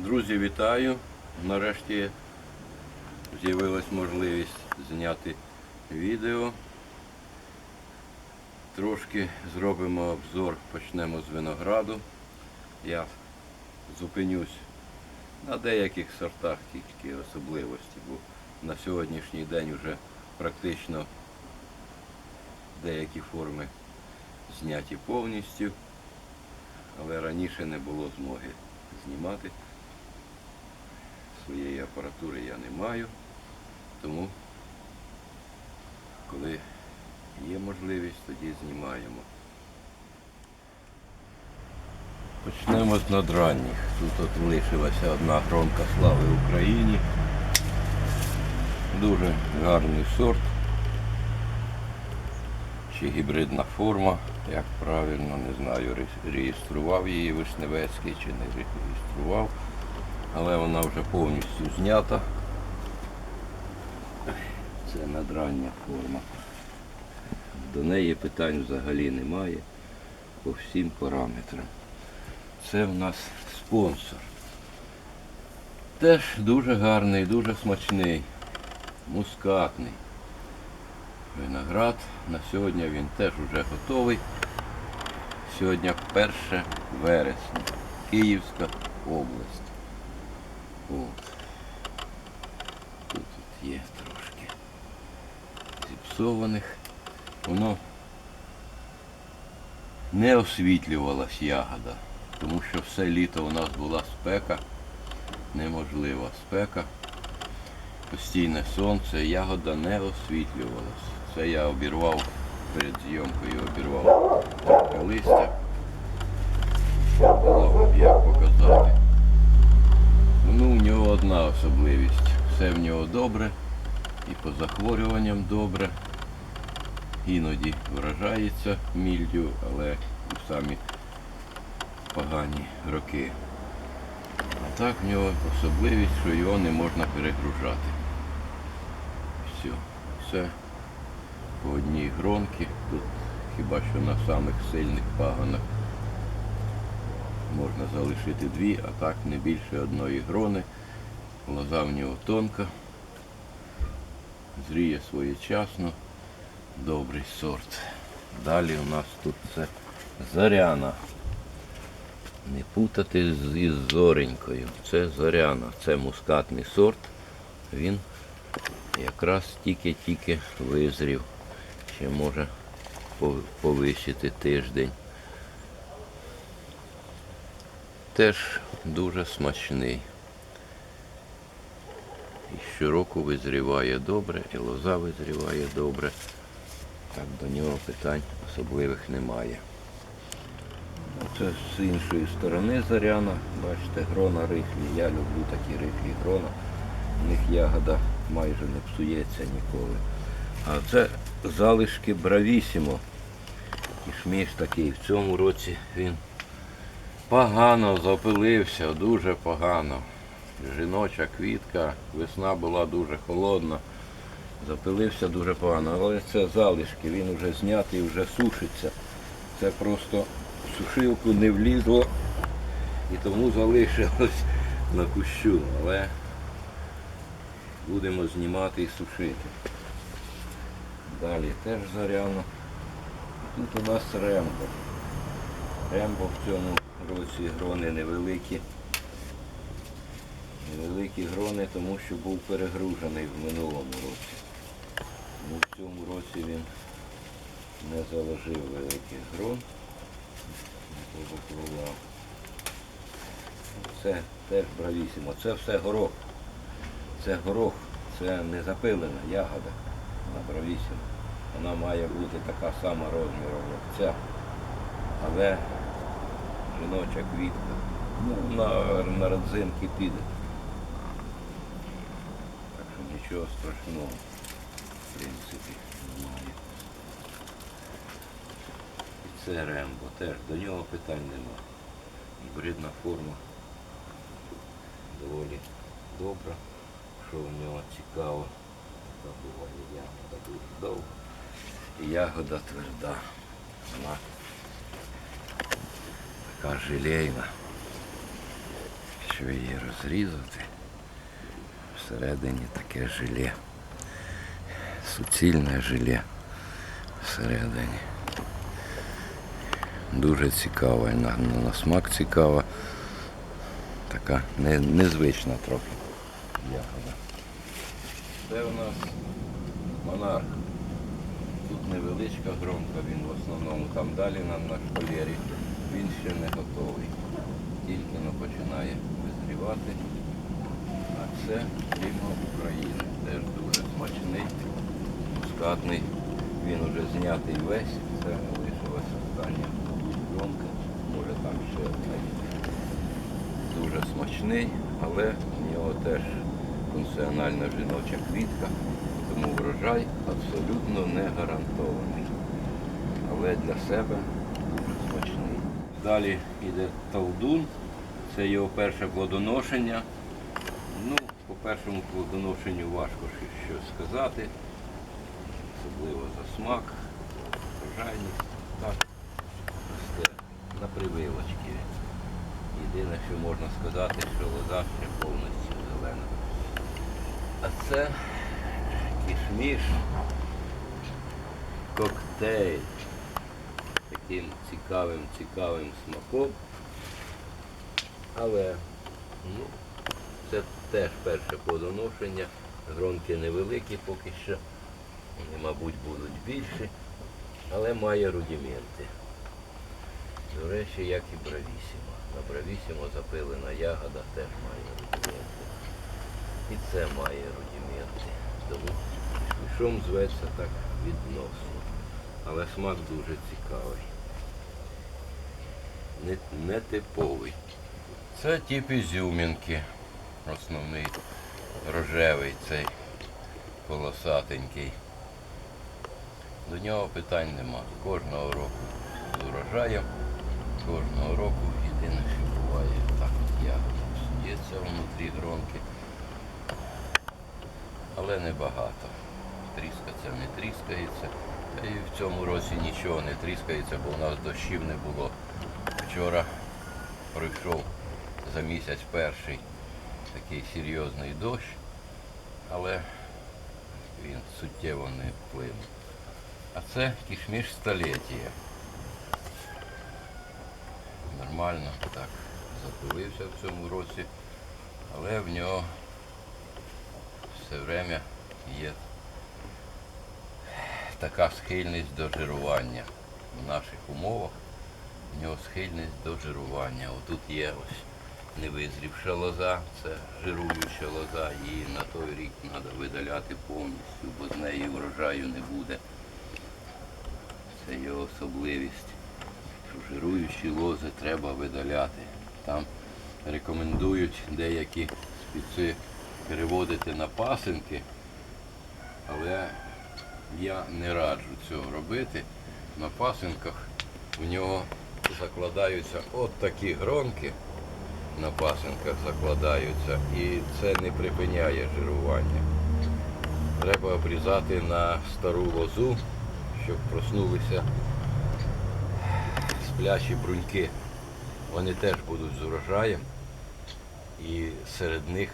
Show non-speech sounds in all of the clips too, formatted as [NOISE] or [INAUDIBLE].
Друзі, вітаю! Нарешті з'явилась можливість зняти відео. Трошки зробимо обзор, почнемо з винограду. Я зупинюсь на деяких сортах тільки особливості, бо на сьогоднішній день вже практично деякі форми зняті повністю, але раніше не було змоги знімати. Своєї апаратури я не маю, тому коли є можливість, тоді знімаємо. Почнемо з надранніх. Тут от лишилася одна громка слави Україні. Дуже гарний сорт. Чи гібридна форма, як правильно, не знаю, реєстрував її Вишневецький чи не реєстрував, але вона вже повністю знята. Це надрання форма. До неї питань взагалі немає по всім параметрам. Це в нас спонсор. Теж дуже гарний, дуже смачний, мускатний. Виноград на сьогодні він теж вже готовий. Сьогодні 1 вересня. Київська область. От. Тут є трошки зіпсованих. Воно не освітлювалась ягода, тому що все літо у нас була спека, неможлива спека постійне сонце, ягода не освітлювалась. Це я обірвав перед зйомкою, обірвав листя. Було б як показати. Ну, в нього одна особливість. Все в нього добре, і по захворюванням добре. Іноді вражається мільдю, але в самі погані роки. А так в нього особливість, що його не можна перегружати. Все. Все по одній гронці. Тут хіба що на самих сильних паганах можна залишити дві, а так не більше одної грони. Лоза в нього тонка. Зріє своєчасно. Добрий сорт. Далі у нас тут це заряна. Не путати із зоренькою. Це зоряна, це мускатний сорт. Він якраз тільки-тільки визрів. Ще може повищити тиждень. Теж дуже смачний. Щороку визріває добре, і лоза визріває добре. Так до нього питань особливих немає. Це з іншої сторони заряна. Бачите, грона рихлі. Я люблю такі рихлі грона. У них ягода майже не псується ніколи. А це залишки бравісімо. Кішміш такий. В цьому році він погано запилився, дуже погано. Жіноча квітка, весна була дуже холодна. Запилився дуже погано, але це залишки, він вже знятий, вже сушиться. Це просто сушилку не влізло і тому залишилось на кущу. Але будемо знімати і сушити. Далі теж заряно. Тут у нас рембо. Рембо в цьому році грони невеликі. Невеликі грони, тому що був перегружений в минулому році. Тому в цьому році він не заложив великих грон. Це теж бравісімо. Це все горох. Це горох, це не запилена ягода на бравісімо. Вона має бути така сама розміром, ця. Але жіноча квітка. Ну, на, на родзинки піде. Нічого страшного, в принципі, немає. І це Рембо теж, до нього питань нема. Гібридна форма доволі добра. Що в нього цікаво, буває ягода дуже довга. І ягода тверда. Вона така желейна. Якщо її розрізати, всередині таке желе. Суцільне желе всередині. Дуже цікава, на, на смак цікава. Така не, незвична трохи ягода. Це у нас монарх. Тут невеличка громка, він в основному там далі на, на шпалері. Він ще не готовий. Тільки починає визрівати. Це Ліма України. Теж дуже смачний, мускатний. Він вже знятий весь. Це лишилась остання громка. Може там ще. Дуже смачний, але в нього теж функціональна жіноча квітка, тому врожай абсолютно не гарантований. Але для себе дуже смачний. Далі йде талдун, це його перше плодоношення. Першому плодоношенню важко щось сказати, особливо за смак, врожайність. Так, росте на прививочки. Єдине, що можна сказати, що лоза ще повністю зелена. А це кішміш коктейль. Таким цікавим, цікавим смаком. Але ну, теж перше плодоношення. Гронки невеликі поки що. Вони, мабуть, будуть більші, але має рудименти. До речі, як і бравісімо. На бравісімо запилена ягода теж має рудименти. І це має рудименти. Тому мішом зветься так відносно. Але смак дуже цікавий. Не, нетиповий. Це тип ізюмінки. Основний рожевий цей полосатенький. До нього питань нема. Кожного року з урожаєм, кожного року єдине, що буває так от ягода псується внутрі гронки. Але небагато. Тріскаться не тріскається. І в цьому році нічого не тріскається, бо у нас дощів не було. Вчора пройшов за місяць перший такий серйозний дощ, але він суттєво не вплинув. А це кішміш століття. Нормально так запилився в цьому році, але в нього все время є така схильність до жирування. В наших умовах в нього схильність до жирування. Отут є ось невизрівша лоза, це жируюча лоза, її на той рік треба видаляти повністю, бо з неї врожаю не буде. Це його особливість. Жируючі лози треба видаляти. Там рекомендують деякі спеці переводити на пасинки, але я не раджу цього робити. На пасинках в нього закладаються от такі гронки на пасинках закладаються і це не припиняє жирування. Треба обрізати на стару лозу, щоб проснулися сплячі бруньки. Вони теж будуть з урожаєм і серед них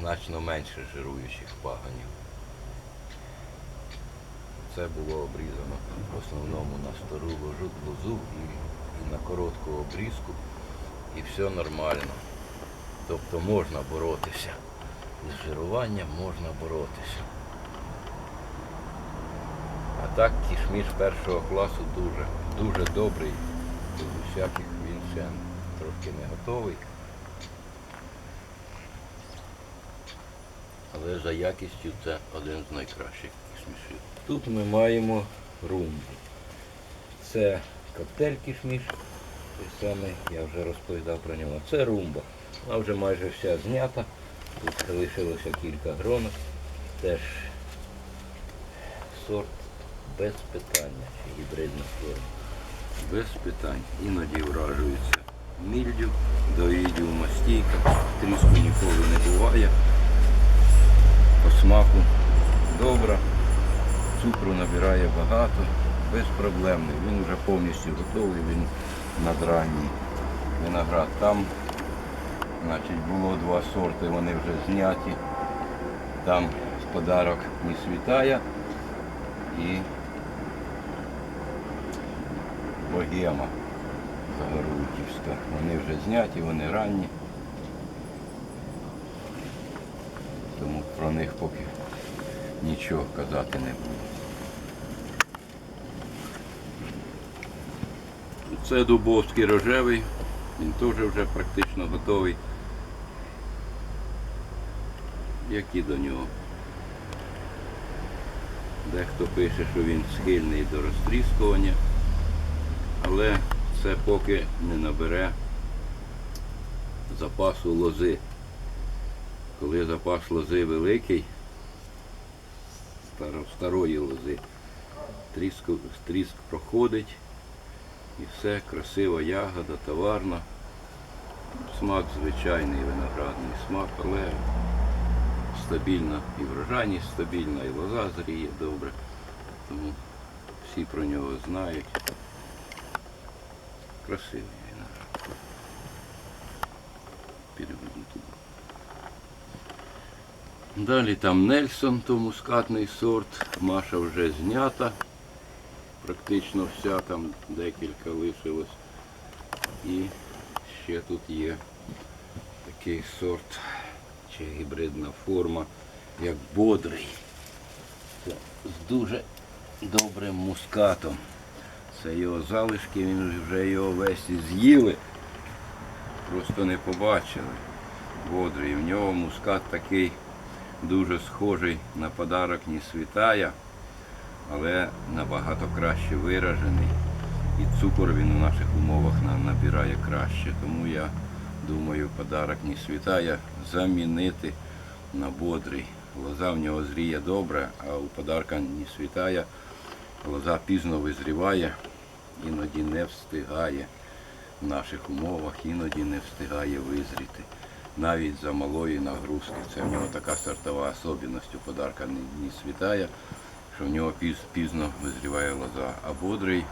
значно менше жируючих паганів. Це було обрізано в основному на стару лозу і, на коротку обрізку. І все нормально. Тобто можна боротися. З жируванням можна боротися. А так кішміш першого класу дуже, дуже добрий. Без усяких він ще трошки не готовий. Але за якістю це один з найкращих кішмішів. Тут ми маємо румбу. Це коктейль кішміш. Самий, я вже розповідав про нього. Це румба. Вона вже майже вся знята. Тут лишилося кілька гронок. Теж сорт без питання. Чи гібридна форма. Без питань. Іноді вражується мільдю, до ідіума стійка. Тріску ніколи не буває. По смаку добра. Цукру набирає багато, безпроблемний. Він вже повністю готовий, він надранній виноград. Там Значить, було два сорти, вони вже зняті. Там подарок не світає і богема Загородівська. Вони вже зняті, вони ранні. Тому про них поки нічого казати не буду. Це дубовський рожевий, він теж вже практично готовий. Які до нього? Дехто пише, що він схильний до розтріскування, але це поки не набере запасу лози. Коли запас лози великий, старо- старої лози, тріск, тріск проходить і все, красива ягода, товарна. Смак звичайний виноградний смак, але стабільна і врожайність стабільна, і лоза зріє добре. Тому всі про нього знають. Красивий виноград. Переведу туди. Далі там Нельсон, то мускатний сорт. Маша вже знята. Практично вся, там декілька лишилось. І ще тут є такий сорт чи гібридна форма, як бодрий. З дуже добрим мускатом. Це його залишки, він вже його весь з'їли. Просто не побачили. Бодрий. В нього мускат такий дуже схожий на подарок не світая, але набагато краще виражений. І цукор він у наших умовах на- набирає краще. Тому я думаю, подарок не світає замінити на бодрий. Лоза в нього зріє добре, а у подарка не світає. Лоза пізно визріває, іноді не встигає в наших умовах, іноді не встигає визріти. Навіть за малої нагрузки. Це в нього така сортова особливість у подарка не світає, що в нього піз, пізно визріває лоза. А бодрий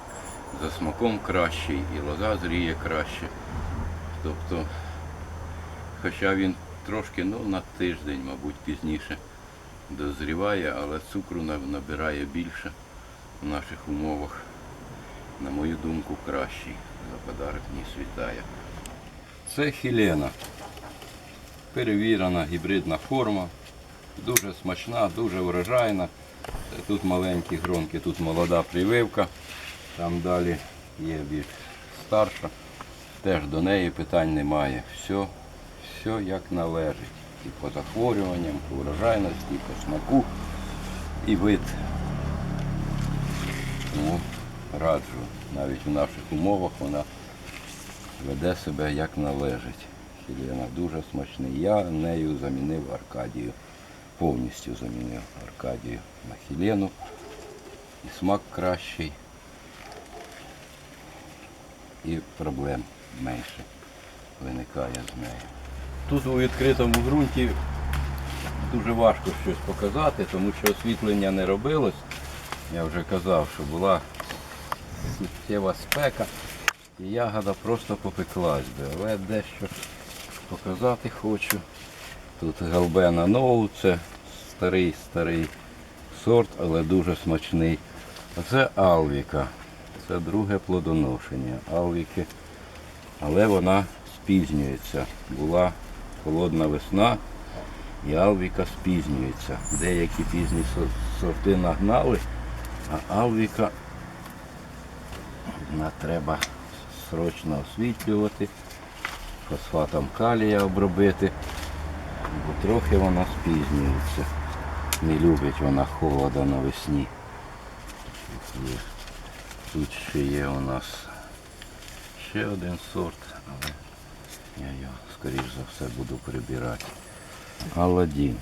за смаком кращий і лоза зріє краще. Тобто, хоча він трошки ну, на тиждень, мабуть, пізніше дозріває, але цукру набирає більше в наших умовах. На мою думку, кращий за подарок не світає. Це хілена. Перевірена гібридна форма. Дуже смачна, дуже врожайна. Тут маленькі гронки, тут молода прививка. Там далі є більш старша. Теж до неї питань немає. Все, все як належить. І по захворюванням, по врожайності, і по смаку, і вид. Тому раджу. Навіть в наших умовах вона веде себе як належить. Хілена дуже смачний. Я нею замінив Аркадію. Повністю замінив Аркадію на хілену. І смак кращий. І проблем менше виникає з нею. Тут у відкритому ґрунті дуже важко щось показати, тому що освітлення не робилось. Я вже казав, що була суттєва спека і ягода просто попеклась би. Але дещо показати хочу. Тут галбена ноу, це старий старий сорт, але дуже смачний. А це алвіка. Це друге плодоношення. Алвіки. Але вона спізнюється. Була холодна весна і алвіка спізнюється. Деякі пізні сорти нагнали, а алвіка треба срочно освітлювати, фосфатом калія обробити, трохи вона спізнюється. Не любить вона холода навесні. Тут ще є у нас ще один сорт, але я його, скоріш за все, буду прибирати. Аладдін.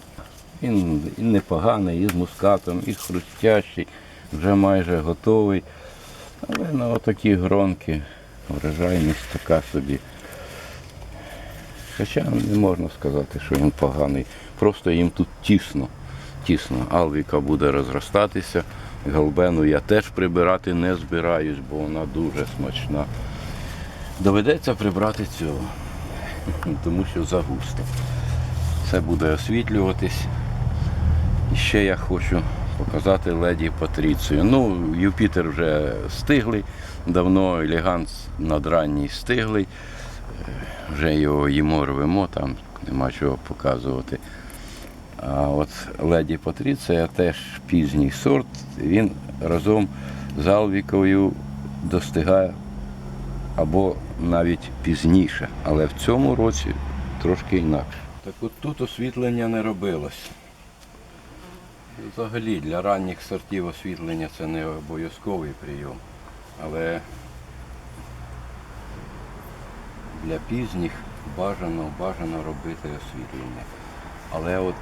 Він і непоганий, і з мускатом, і хрустящий, вже майже готовий. Але на отакі гронки врожайність така собі. Хоча не можна сказати, що він поганий. Просто їм тут тісно. Тісно. Алвіка буде розростатися. Галбену я теж прибирати не збираюсь, бо вона дуже смачна. Доведеться прибрати цього. [LAUGHS] тому що загусто. Це буде освітлюватись. І ще я хочу показати леді Патріцію. Ну, Юпітер вже стиглий, давно елегант надранній стиглий. Вже його їмо рвемо, там нема чого показувати. А от леді Патріція теж пізній сорт. Він разом з Алвікою достигає або навіть пізніше. Але в цьому році трошки інакше. Так от тут освітлення не робилось. Взагалі для ранніх сортів освітлення це не обов'язковий прийом. Але для пізніх бажано, бажано робити освітлення. Але от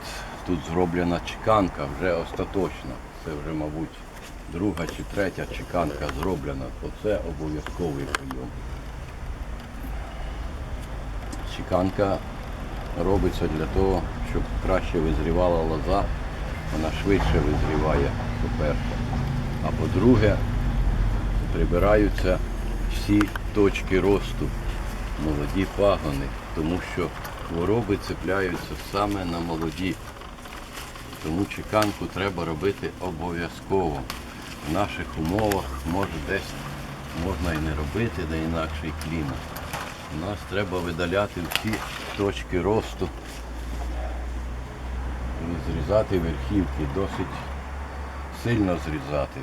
тут зроблена чеканка вже остаточна. Це вже, мабуть, друга чи третя чеканка зроблена, то це обов'язковий прийом. Чеканка робиться для того, щоб краще визрівала лоза, вона швидше визріває, по-перше. А по-друге, прибираються всі точки росту, молоді пагони, тому що хвороби цепляються саме на молоді. Тому чеканку треба робити обов'язково. В наших умовах може десь можна і не робити, де інакший клімат. У нас треба видаляти всі точки росту зрізати верхівки, досить сильно зрізати.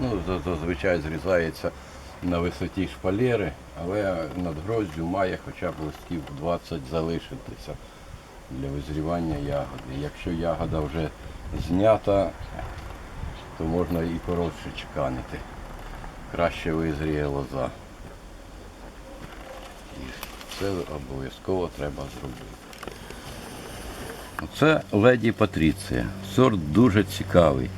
Ну, зазвичай зрізається на висоті шпалери, але над гроздю має хоча б листків 20 залишитися для визрівання ягоди. Якщо ягода вже знята, то можна і коротше чеканити. Краще визріє лоза. І це обов'язково треба зробити. Це леді Патріція. Сорт дуже цікавий.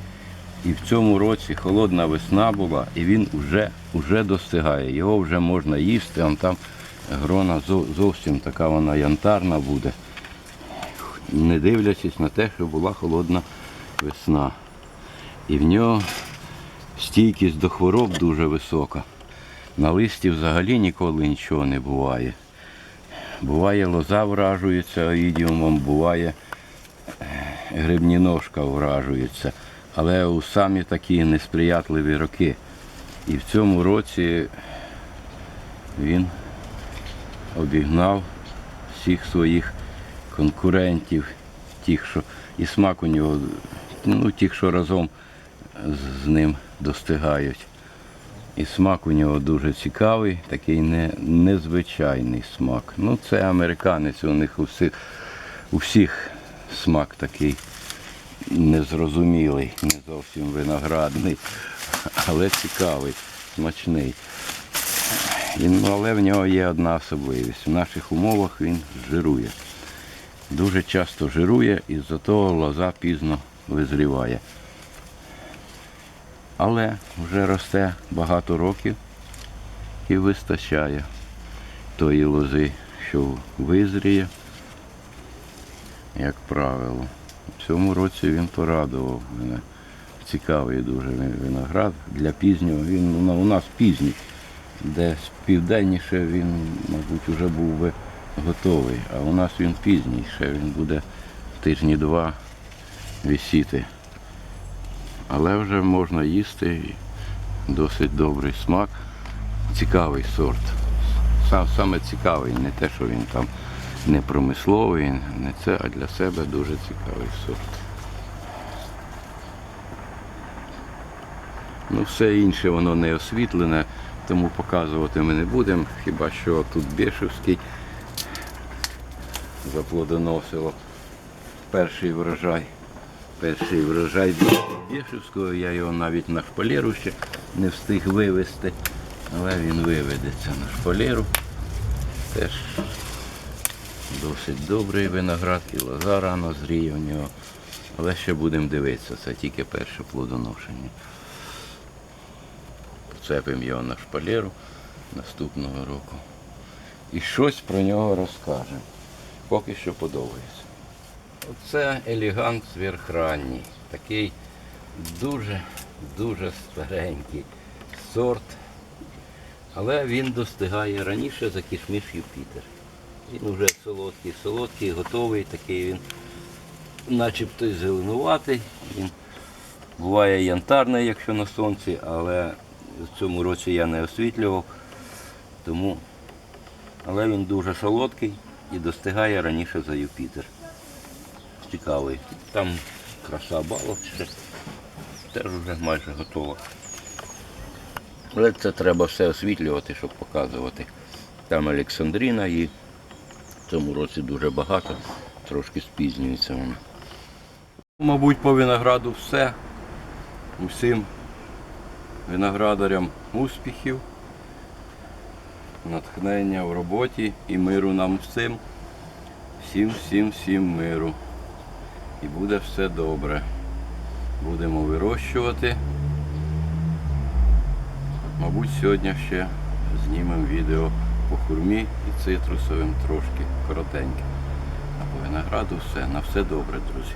І в цьому році холодна весна була, і він вже, вже достигає. Його вже можна їсти, а там грона зовсім така вона янтарна буде, не дивлячись на те, що була холодна весна. І в нього стійкість до хвороб дуже висока. На листі взагалі ніколи нічого не буває. Буває лоза вражується оїдіумом, буває е, грибні ножка вражується. Але у самі такі несприятливі роки. І в цьому році він обігнав всіх своїх конкурентів, тих, що і смак у нього, ну, тих, що разом з- ним достигають. І смак у нього дуже цікавий, такий не, незвичайний смак. Ну, це американець, у них у всіх, у всіх смак такий незрозумілий, не зовсім виноградний, але цікавий, смачний. Але в нього є одна особливість. В наших умовах він жирує. Дуже часто жирує і з-за того лоза пізно визріває. Але вже росте багато років і вистачає тої лози, що визріє, як правило. В цьому році він порадував мене. Цікавий дуже виноград. Для пізнього він ну, у нас пізній. Десь південніше він, мабуть, вже був би готовий. А у нас він пізній, ще він буде тижні два висіти. Але вже можна їсти досить добрий смак. Цікавий сорт. Сам, саме цікавий, не те, що він там не промисловий, не це, а для себе дуже цікавий сорт. Ну, все інше воно не освітлене, тому показувати ми не будемо. Хіба що тут Бешевський заплодоносило перший врожай. Перший врожай Бешевського, я його навіть на шпалеру ще не встиг вивезти, але він виведеться на шпалеру. Теж досить добрий виноград, і лоза рано зріє в нього. Але ще будемо дивитися, це тільки перше плодоношення. Поцепимо його на шпалеру наступного року. І щось про нього розкажемо. Поки що подобається. Оце елегант зверхранній. Такий дуже-дуже старенький сорт. Але він достигає раніше за кішміш Юпітер. Вже солодкий, солодкий, готовий, такий він начебто зеленуватий. Він буває янтарний, якщо на сонці, але в цьому році я не освітлював, тому але він дуже солодкий і достигає раніше за Юпітер. Цікавий. Там краса балок ще теж вже майже готова. Але це треба все освітлювати, щоб показувати. Там Олександріна і в цьому році дуже багато, трошки спізнюється вона. Мабуть, по винограду все. Усім виноградарям успіхів, натхнення в роботі і миру нам всім. Всім, всім, всім миру. І буде все добре. Будемо вирощувати. Мабуть, сьогодні ще знімемо відео по хурмі і цитрусовим трошки коротеньке. А по винограду все. На все добре, друзі.